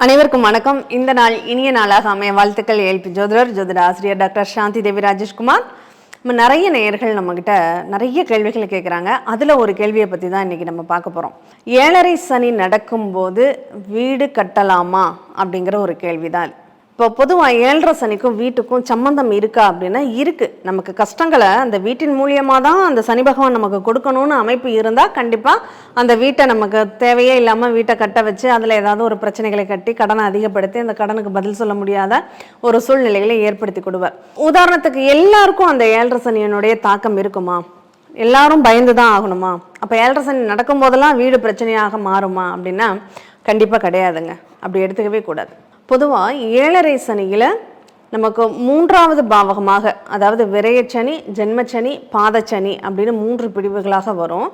அனைவருக்கும் வணக்கம். இந்த நாள் இனிய நாளாக அமைய வாழ்த்துக்கள் ஏல்பி ஜோதிடர் ஜோதிட ஆசிரியர் டாக்டர் சாந்தி தேவி ராஜேஷ்குமார். நம்ம நிறைய நேயர்கள் நம்மக்கிட்ட நிறைய கேள்விகள் கேட்குறாங்க அதில் ஒரு கேள்வியை பற்றி தான் இன்றைக்கி நம்ம பார்க்க போகிறோம் ஏழரை சனி நடக்கும்போது வீடு கட்டலாமா அப்படிங்கிற ஒரு கேள்வி தான் இப்போ பொதுவாக ஏழரை சனிக்கும் வீட்டுக்கும் சம்மந்தம் இருக்கா அப்படின்னா இருக்குது நமக்கு கஷ்டங்களை அந்த வீட்டின் மூலியமாக தான் அந்த சனி பகவான் நமக்கு கொடுக்கணும்னு அமைப்பு இருந்தால் கண்டிப்பாக அந்த வீட்டை நமக்கு தேவையே இல்லாமல் வீட்டை கட்ட வச்சு அதில் ஏதாவது ஒரு பிரச்சனைகளை கட்டி கடனை அதிகப்படுத்தி அந்த கடனுக்கு பதில் சொல்ல முடியாத ஒரு சூழ்நிலைகளை ஏற்படுத்தி கொடுவார். உதாரணத்துக்கு எல்லாருக்கும் அந்த ஏழரை சனியனுடைய தாக்கம் இருக்குமா? எல்லாரும் பயந்து தான் ஆகணுமா? அப்போ ஏழரை சனி நடக்கும்போதெல்லாம் வீடு பிரச்சனையாக மாறுமா அப்படின்னா கண்டிப்பாக கிடையாதுங்க. அப்படி எடுத்துக்கவே கூடாது. பொதுவாக ஏழரை சனியில் நமக்கு மூன்றாவது பாவகமாக அதாவது விரயச்சனி ஜென்மச்சனி பாதச்சனி அப்படின்னு மூன்று பிரிவுகளாக வரும்.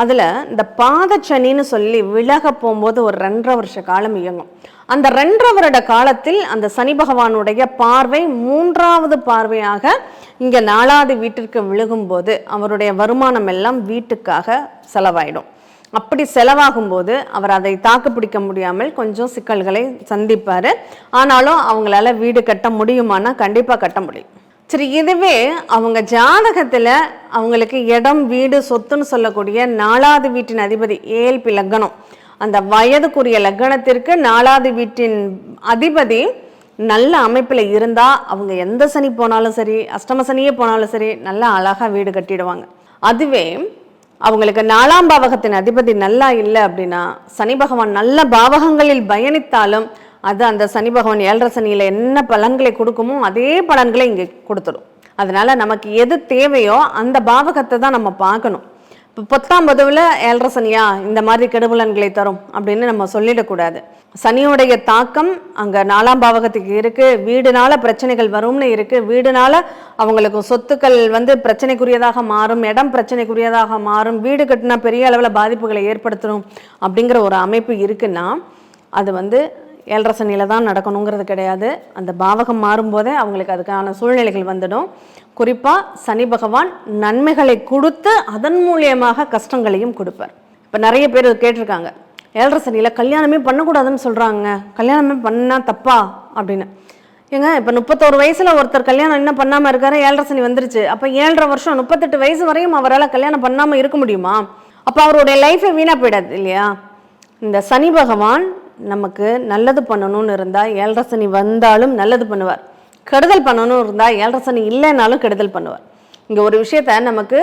அதில் இந்த பாதச்சனின்னு சொல்லி விலக போகும்போது ஒரு ரெண்டரை வருஷ காலம் இயங்கும். அந்த ரெண்டரை வருட காலத்தில் அந்த சனி பகவானுடைய பார்வை மூன்றாவது பார்வையாக இங்கே நாலாவது வீட்டிற்கு விழுகும்போது அவருடைய வருமானம் எல்லாம் வீட்டுக்காக செலவாயிடும். அப்படி செலவாகும் போது அவர் அதை தாக்கு பிடிக்க முடியாமல் கொஞ்சம் சிக்கல்களை சந்திப்பார். ஆனாலும் அவங்களால வீடு கட்ட முடியுமானா கண்டிப்பாக கட்ட முடியும் சரி இதுவே அவங்க ஜாதகத்தில் அவங்களுக்கு இடம் வீடு சொத்துன்னு சொல்லக்கூடிய நாலாவது வீட்டின் அதிபதி ஏல்பி லக்னம் அந்த வயதுக்குரிய லக்னத்திற்கு நாலாவது வீட்டின் அதிபதி நல்ல அமைப்பில் இருந்தால் அவங்க எந்த சனி போனாலும் சரி அஷ்டம சனியே போனாலும் சரி நல்லா அழகாக வீடு கட்டிடுவாங்க. அதுவே அவங்களுக்கு நாலாம் பாவகத்தின் அதிபதி நல்லா இல்லை அப்படின்னா சனி பகவான் நல்ல பாவகங்களில் பயணித்தாலும் அது அந்த சனி பகவான் ஏழரை சனியில் என்ன பலன்களை கொடுக்குமோ அதே பலன்களை இங்கே கொடுத்துடும். அதனால நமக்கு எது தேவையோ அந்த பாவகத்தை தான் நம்ம பார்க்கணும். இப்போ பத்தாம் பதுவில் ஏழரை சனியா? இந்த மாதிரி கெடுபலன்களை தரும் அப்படின்னு நம்ம சொல்லிடக்கூடாது. சனியுடைய தாக்கம் அங்கே நாலாம் பாவகத்துக்கு இருக்குது வீடுனால பிரச்சனைகள் வரும்னு இருக்குது வீடுனால அவங்களுக்கு சொத்துக்கள் வந்து பிரச்சனைக்குரியதாக மாறும். இடம் பிரச்சனைக்குரியதாக மாறும். வீடு கட்டினா பெரிய அளவில் பாதிப்புகளை ஏற்படுத்தணும் அப்படிங்கிற ஒரு அமைப்பு இருக்குன்னா அது வந்து ஏழரை சனியில் தான் நடக்கணுங்கிறது கிடையாது. அந்த பாவகம் மாறும்போதே அவங்களுக்கு அதுக்கான சூழ்நிலைகள் வந்துடும். குறிப்பாக சனி பகவான் நன்மைகளை கொடுத்து அதன் மூலியமாக கஷ்டங்களையும் கொடுப்பார். இப்போ நிறைய பேர் கேட்டிருக்காங்க. ஏழரை சனியில் கல்யாணமே பண்ணக்கூடாதுன்னு சொல்கிறாங்க கல்யாணமே பண்ணால் தப்பா? அப்படின்னு. ஏங்க இப்போ முப்பத்தோரு வயசில் ஒருத்தர் கல்யாணம் என்ன பண்ணாமல் இருக்காரு ஏழரை சனி வந்துருச்சு. அப்போ ஏழரை வருஷம் முப்பத்தெட்டு வயசு வரையும் அவரால் கல்யாணம் பண்ணாமல் இருக்க முடியுமா? அப்போ அவருடைய லைஃபே வீணாக போயிடாது இல்லையா? இந்த சனி பகவான் நமக்கு நல்லது பண்ணணும்னு இருந்தால் ஏழரை சனி வந்தாலும் நல்லது பண்ணுவார். கெடுதல் பண்ணணும் இருந்தால் ஏழரை சனி இல்லைனாலும் கெடுதல் பண்ணுவார். இங்கே ஒரு விஷயத்த நமக்கு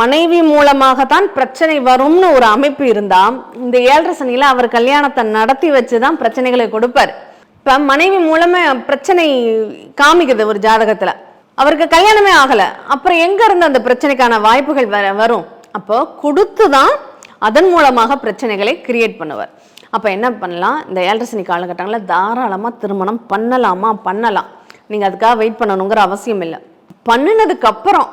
மனைவி மூலமாகத்தான் பிரச்சனை வரும்னு ஒரு அமைப்பு இருந்தால் இந்த ஏழரை சனியில் அவர் கல்யாணத்தை நடத்தி வச்சு தான் பிரச்சனைகளை கொடுப்பார். இப்போ மனைவி மூலமே பிரச்சனை காமிக்குது ஒரு ஜாதகத்தில். அவருக்கு கல்யாணமே ஆகலை. அப்புறம் எங்கேருந்து அந்த பிரச்சனைக்கான வாய்ப்புகள் வர வரும்? அப்போ கொடுத்து தான் அதன் மூலமாக பிரச்சனைகளை கிரியேட் பண்ணுவார். அப்போ என்ன பண்ணலாம்? இந்த ஏழரசனி காலகட்டங்களில் தாராளமாக திருமணம் பண்ணலாமா? பண்ணலாம். நீங்கள் அதுக்காக வெயிட் பண்ணணுங்கிற அவசியம் இல்லை. பண்ணினதுக்கப்புறம்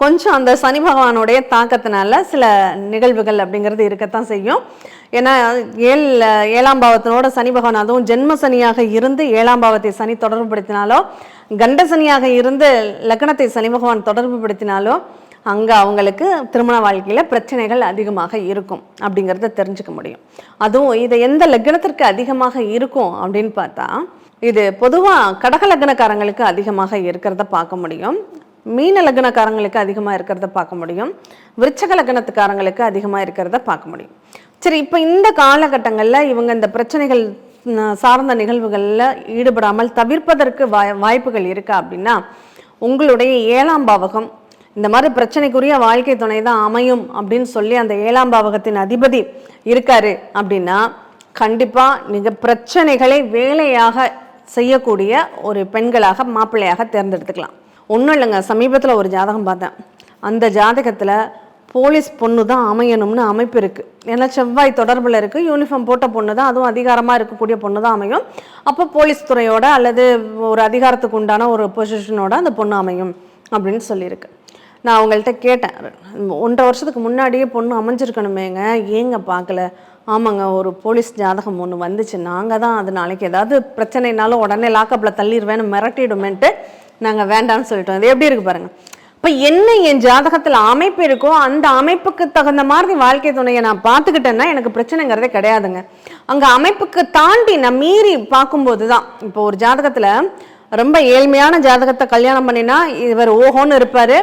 கொஞ்சம் அந்த சனி பகவானுடைய தாக்கத்தினால சில நிகழ்வுகள் அப்படிங்கிறது இருக்கத்தான் செய்யும். ஏன்னா ஏழ் ஏழாம் பாவத்தினோட சனி பகவான் அதுவும் ஜென்ம சனியாக இருந்து ஏழாம் பாவத்தை சனி தொடர்புபடுத்தினாலோ கண்ட சனியாக இருந்து லக்னத்தை சனி பகவான் தொடர்புபடுத்தினாலோ அங்கே அவங்களுக்கு திருமண வாழ்க்கையில் பிரச்சனைகள் அதிகமாக இருக்கும் அப்படிங்கிறத தெரிஞ்சுக்க முடியும். அதுவும் இது எந்த லக்னத்திற்கு அதிகமாக இருக்கும் அப்படின்னு பார்த்தா இது பொதுவாக கடக லக்னக்காரங்களுக்கு அதிகமாக இருக்கிறத பார்க்க முடியும். மீன லக்னக்காரங்களுக்கு அதிகமாக இருக்கிறத பார்க்க முடியும். விருச்சக லக்னத்துக்காரங்களுக்கு அதிகமாக இருக்கிறத பார்க்க முடியும். சரி இப்போ இந்த காலகட்டங்களில் இவங்க இந்த பிரச்சனைகள் சார்ந்த நிகழ்வுகளில் ஈடுபடாமல் தவிர்ப்பதற்கு வாய் வாய்ப்புகள் இருக்கா அப்படின்னா உங்களுடைய ஏழாம் பாவகம் இந்த மாதிரி பிரச்சனைக்குரிய வாழ்க்கை துணை தான் அமையும் அப்படின்னு சொல்லி அந்த ஏழாம் பாவகத்தின் அதிபதி இருக்காரு அப்படின்னா கண்டிப்பாக நீங்கள் பிரச்சனைகளை வேலையாக செய்யக்கூடிய ஒரு பெண்களாக மாப்பிள்ளையாக தேர்ந்தெடுத்துக்கலாம். ஒன்றும் இல்லைங்க சமீபத்தில் ஒரு ஜாதகம் பார்த்தேன். அந்த ஜாதகத்தில் போலீஸ் பொண்ணு தான் அமையணும்னு அமைப்பு இருக்குது ஏன்னா செவ்வாய் தொடர்பில் இருக்குது யூனிஃபார்ம் போட்ட பொண்ணு தான் அதுவும் அதிகாரமாக இருக்கக்கூடிய பொண்ணு தான் அமையும். அப்போ போலீஸ் துறையோட அல்லது ஒரு அதிகாரத்துக்கு உண்டான ஒரு பொசிஷனோட அந்த பொண்ணு அமையும் அப்படின்னு சொல்லியிருக்கு. நான் அவங்கள்ட்ட கேட்டேன். ஒன்றரை வருஷத்துக்கு முன்னாடியே பொண்ணு அமைஞ்சிருக்கணுமேங்க. ஏங்க பார்க்கல? ஆமாங்க ஒரு போலீஸ் ஜாதகம் ஒன்று வந்துச்சு. நாங்கள் தான் அது நாளைக்கு ஏதாவது பிரச்சனைனாலும் உடனே லாக்கப்பில் தள்ளிடுவேன்னு மிரட்டிடுமேன்ட்டு நாங்கள் வேண்டாம்னு சொல்லிட்டோம். இது எப்படி இருக்கு பாருங்கள் இப்போ என்ன என் ஜாதகத்தில் அமைப்பு இருக்கோ அந்த அமைப்புக்கு தகுந்த மாதிரி வாழ்க்கை துணையை நான் பார்த்துக்கிட்டேன்னா எனக்கு பிரச்சனைங்கிறதே கிடையாதுங்க. அங்கே அமைப்புக்கு தாண்டி நான் மீறி பார்க்கும்போது தான் இப்போ ஒரு ஜாதகத்தில் ரொம்ப ஏழ்மையான ஜாதகத்தை கல்யாணம் பண்ணினா இவர் ஓஹோன்னு இருப்பார்.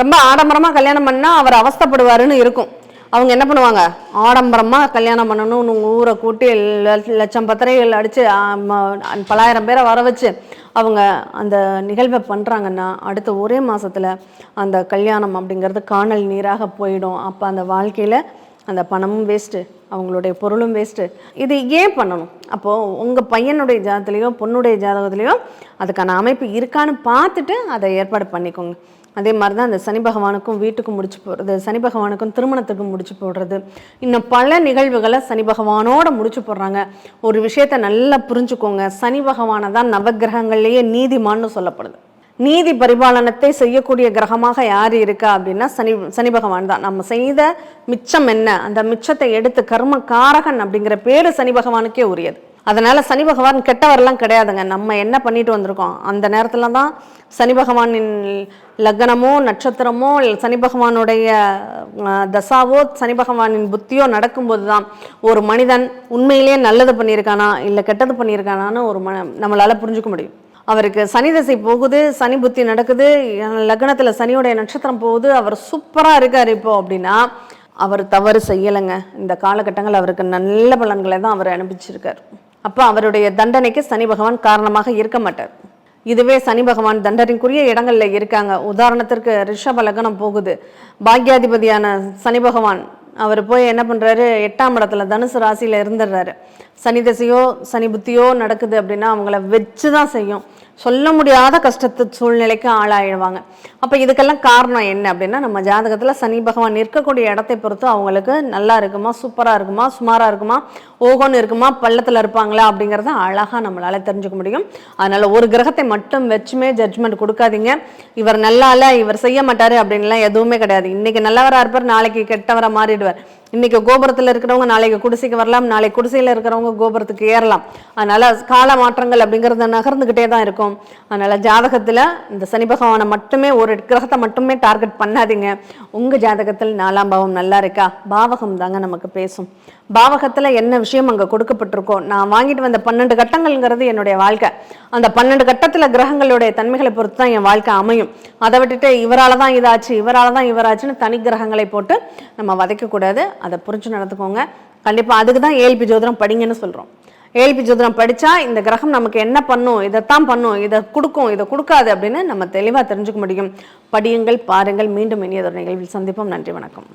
ரொம்ப ஆடம்பரமாக கல்யாணம் பண்ணால் அவர் அவஸ்தைப்படுவாருன்னு இருக்கும். அவங்க என்ன பண்ணுவாங்க? ஆடம்பரமாக கல்யாணம் பண்ணணும்னு ஊரை கூட்டி லட்சம் பத்திரைகள் அடித்து பலாயிரம் பேரை வர வச்சு அவங்க அந்த நிகழ்வை பண்ணுறாங்கன்னா அடுத்த ஒரே மாதத்தில் அந்த கல்யாணம் அப்படிங்கிறது காணல் நீராக போயிடும். அப்போ அந்த வாழ்க்கையில் அந்த பணமும் வேஸ்ட்டு அவங்களுடைய பொருளும் வேஸ்ட்டு இது ஏன் பண்ணணும்? அப்போது உங்கள் பையனுடைய ஜாதகத்துலேயோ பொண்ணுடைய ஜாதகத்துலேயோ அதுக்கான அமைப்பு இருக்கான்னு பார்த்துட்டு அதை ஏற்பாடு பண்ணிக்கோங்க. அதே மாதிரி தான் அந்த சனி பகவானுக்கும் வீட்டுக்கும் முடிச்சு போடுறது சனி பகவானுக்கும் திருமணத்துக்கும் முடிச்சு போடுறது. இன்னும் பல நிகழ்வுகளை சனி பகவானோட முடிச்சு போடுறாங்க. ஒரு விஷயத்தை நல்லா புரிஞ்சுக்கோங்க. சனி பகவானை தான் நவக்கிரகங்கள்லேயே நீதிமான்னு சொல்லப்படுது. நீதி பரிபாலனத்தை செய்யக்கூடிய கிரகமாக யார் இருக்கா அப்படின்னா சனி சனி பகவான் தான். நம்ம செய்த மிச்சம் என்ன? அந்த மிச்சத்தை எடுத்து கர்ம காரகன் அப்படிங்கிற பேரு சனி பகவானுக்கே உரியது. அதனால் சனி பகவான் கெட்டவரெல்லாம் கிடையாதுங்க. நம்ம என்ன பண்ணிட்டு வந்திருக்கோம்? அந்த நேரத்தில் தான் சனி பகவானின் லக்னமோ நட்சத்திரமோ சனி பகவானுடைய தசாவோ சனி பகவானின் புத்தியோ நடக்கும்போது தான் ஒரு மனிதன் உண்மையிலேயே நல்லது பண்ணியிருக்கானா இல்லை கெட்டது பண்ணியிருக்கானான்னு ஒரு மன நம்மளால் புரிஞ்சுக்க முடியும். அவருக்கு சனி தசை போகுது சனி புத்தி நடக்குது லக்னத்தில் சனியோடைய நட்சத்திரம் போகுது அவர் சூப்பராக இருக்கார் இப்போ அப்படின்னா அவர் தவறு செய்யலைங்க. இந்த காலகட்டங்கள் அவருக்கு நல்ல பலன்களை தான் அவர் அனுப்பிச்சிருக்கார் அப்போ அவருடைய தண்டனைக்கு சனி பகவான் காரணமாக இருக்க மாட்டார். இதுவே சனி பகவான் தண்டனைக்குரிய இடங்கள்ல இருக்காங்க. உதாரணத்திற்கு ரிஷப லக்னம் போகுது. பாக்யாதிபதியான சனி பகவான் அவர் போய் என்ன பண்ணுறாரு எட்டாம் இடத்துல தனுசு ராசியில் இருந்துடுறாரு சனி தசையோ சனி புத்தியோ நடக்குது அப்படின்னா அவங்கள வச்சு தான் செய்யும். சொல்ல முடியாத கஷ்டத்து சூழ்நிலைக்கு ஆளாயிடுவாங்க. அப்போ இதுக்கெல்லாம் காரணம் என்ன அப்படின்னா நம்ம ஜாதகத்தில் சனி பகவான் இருக்கக்கூடிய இடத்தை பொறுத்து அவங்களுக்கு நல்லா இருக்குமா சூப்பராக இருக்குமா சுமாராக இருக்குமா ஓகோன்னு இருக்குமா பள்ளத்தில் இருப்பாங்களா அப்படிங்கிறத அழகாக நம்மளால் தெரிஞ்சுக்க முடியும். அதனால ஒரு கிரகத்தை மட்டும் வச்சுமே ஜட்ஜ்மெண்ட் கொடுக்காதீங்க. இவர் நல்லா இல்லை இவர் செய்ய மாட்டார் அப்படின்லாம் எதுவுமே கிடையாது. இன்னைக்கு நல்லவராக இருப்பார் நாளைக்கு கெட்டவராக மாறிடுவார். இன்னைக்கு கோபுரத்தில் இருக்கிறவங்க நாளைக்கு குடிசைக்கு வரலாம் நாளைக்கு குடிசையில் இருக்கிறவங்க கோபுரத்துக்கு ஏறலாம். அதனால் கால மாற்றங்கள் அப்படிங்கிறத நகர்ந்துக்கிட்டே தான் இருக்கும். அதனால் ஜாதகத்தில் இந்த சனி பகவானை மட்டுமே ஒரு கிரகத்தை மட்டுமே டார்கெட் பண்ணாதீங்க. உங்கள் ஜாதகத்தில் நாலாம் பாவம் நல்லா இருக்கா? பாவகம் தாங்க நமக்கு பேசும். பாவகத்தில் என்ன விஷயம் அங்கே கொடுக்கப்பட்டிருக்கோ நான் வாங்கிட்டு வந்த பன்னெண்டு கட்டங்கள்ங்கிறது என்னுடைய வாழ்க்கை. அந்த பன்னெண்டு கட்டத்தில் கிரகங்களுடைய தன்மைகளை பொறுத்து தான் என் வாழ்க்கை அமையும். அதை விட்டுட்டு இவரால் தான் இதாச்சு இவரால் தான் இவராச்சுன்னு தனி கிரகங்களை போட்டு நம்ம வதைக்கக்கூடாது. அதை புரிஞ்சு நடந்துக்கோங்க. கண்டிப்பாக அதுக்கு தான் ஏல்பி ஜோதிடம் படிங்கன்னு சொல்கிறோம் ஏல்பி ஜோதிடம் படித்தா இந்த கிரகம் நமக்கு என்ன பண்ணும் இதைத்தான் பண்ணும் இதை கொடுக்கும் இதை கொடுக்காது அப்படின்னு நம்ம தெளிவாக தெரிஞ்சுக்க முடியும். படியுங்கள் பாருங்கள் மீண்டும் இனியதொரு நிகழ்வில் சந்திப்போம். நன்றி வணக்கம்.